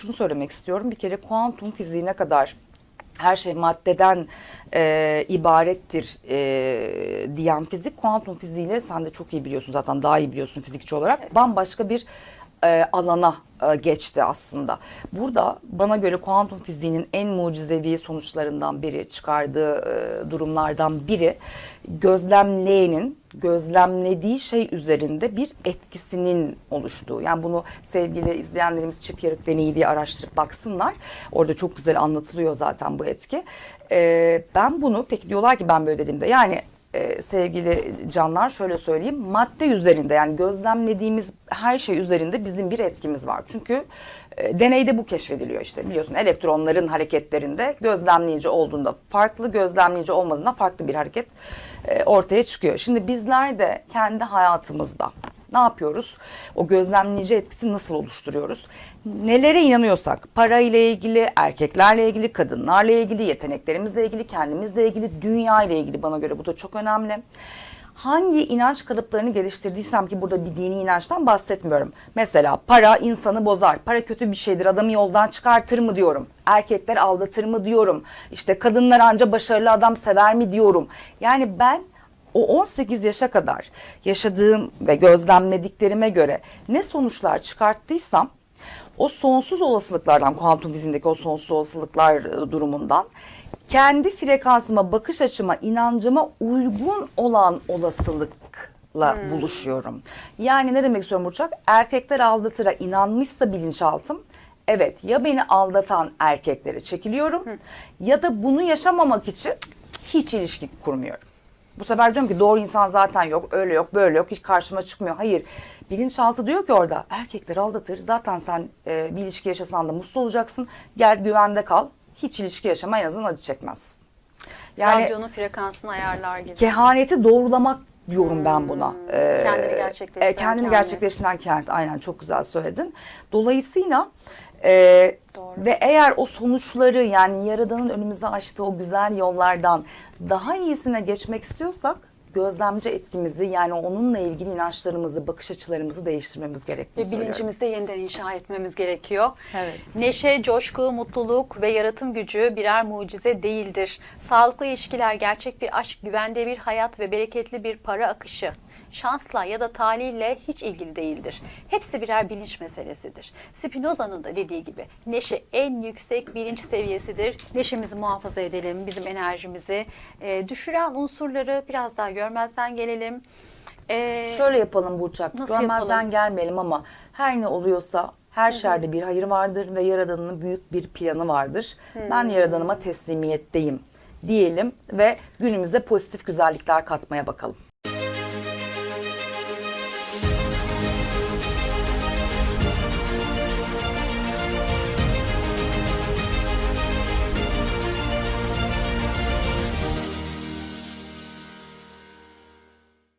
şunu söylemek istiyorum. Bir kere kuantum fiziği ne kadar her şey maddeden e, ibarettir e, diyen fizik kuantum fiziğiyle sen de çok iyi biliyorsun zaten daha iyi biliyorsun fizikçi olarak bambaşka bir e, alana e, geçti aslında. Burada bana göre kuantum fiziğinin en mucizevi sonuçlarından biri çıkardığı e, durumlardan biri gözlemleyenin gözlemlediği şey üzerinde bir etkisinin oluştuğu. Yani bunu sevgili izleyenlerimiz çift yarık deneyi diye araştırıp baksınlar. Orada çok güzel anlatılıyor zaten bu etki. E, ben bunu peki diyorlar ki ben böyle dediğimde yani e, sevgili canlar şöyle söyleyeyim madde üzerinde yani gözlemlediğimiz her şey üzerinde bizim bir etkimiz var. Çünkü e, deneyde bu keşfediliyor işte biliyorsun elektronların hareketlerinde gözlemleyici olduğunda farklı gözlemleyici olmadığında farklı bir hareket e, ortaya çıkıyor. Şimdi bizler de kendi hayatımızda ne yapıyoruz? O gözlemleyici etkisi nasıl oluşturuyoruz? Nelere inanıyorsak, parayla ilgili, erkeklerle ilgili, kadınlarla ilgili, yeteneklerimizle ilgili, kendimizle ilgili, dünya ile ilgili bana göre bu da çok önemli. Hangi inanç kalıplarını geliştirdiysem ki burada bir dini inançtan bahsetmiyorum. Mesela para insanı bozar, para kötü bir şeydir, adamı yoldan çıkartır mı diyorum. Erkekler aldatır mı diyorum. İşte kadınlar anca başarılı adam sever mi diyorum. Yani ben o 18 yaşa kadar yaşadığım ve gözlemlediklerime göre ne sonuçlar çıkarttıysam o sonsuz olasılıklardan, kuantum fiziğindeki o sonsuz olasılıklar e, durumundan kendi frekansıma, bakış açıma, inancıma uygun olan olasılıkla buluşuyorum. Yani ne demek istiyorum Burçak? Erkekler aldatıra inanmışsa bilinçaltım, evet ya beni aldatan erkeklere çekiliyorum ya da bunu yaşamamak için hiç ilişki kurmuyorum. Bu sefer diyorum ki doğru insan zaten yok, öyle yok, böyle yok, hiç karşıma çıkmıyor. Hayır, bilinçaltı diyor ki orada erkekler aldatır. Zaten sen e, bir ilişki yaşasan da mutlu olacaksın. Gel güvende kal. Hiç ilişki yaşama en azından acı çekmezsin. Yani Radyonun frekansını ayarlar gibi. kehaneti doğrulamak diyorum ben buna. Ee, Kendini gerçekleştiren e, kendini kehanet. gerçekleştiren kehanet. Aynen çok güzel söyledin. Dolayısıyla e, Doğru. ve eğer o sonuçları yani Yaradan'ın önümüze açtığı o güzel yollardan daha iyisine geçmek istiyorsak gözlemci etkimizi yani onunla ilgili inançlarımızı, bakış açılarımızı değiştirmemiz gerektiğini Ve bilincimizde yeniden inşa etmemiz gerekiyor. Evet. Neşe, coşku, mutluluk ve yaratım gücü birer mucize değildir. Sağlıklı ilişkiler, gerçek bir aşk, güvende bir hayat ve bereketli bir para akışı. Şansla ya da talihle hiç ilgili değildir. Hepsi birer bilinç meselesidir. Spinoza'nın da dediği gibi neşe en yüksek bilinç seviyesidir. Neşemizi muhafaza edelim, bizim enerjimizi. Ee, düşüren unsurları biraz daha görmezden gelelim. Ee, Şöyle yapalım Burçak. Görmezden gelmeyelim ama her ne oluyorsa her şerde bir hayır vardır ve Yaradan'ın büyük bir planı vardır. Ben Yaradan'ıma teslimiyetteyim diyelim ve günümüze pozitif güzellikler katmaya bakalım.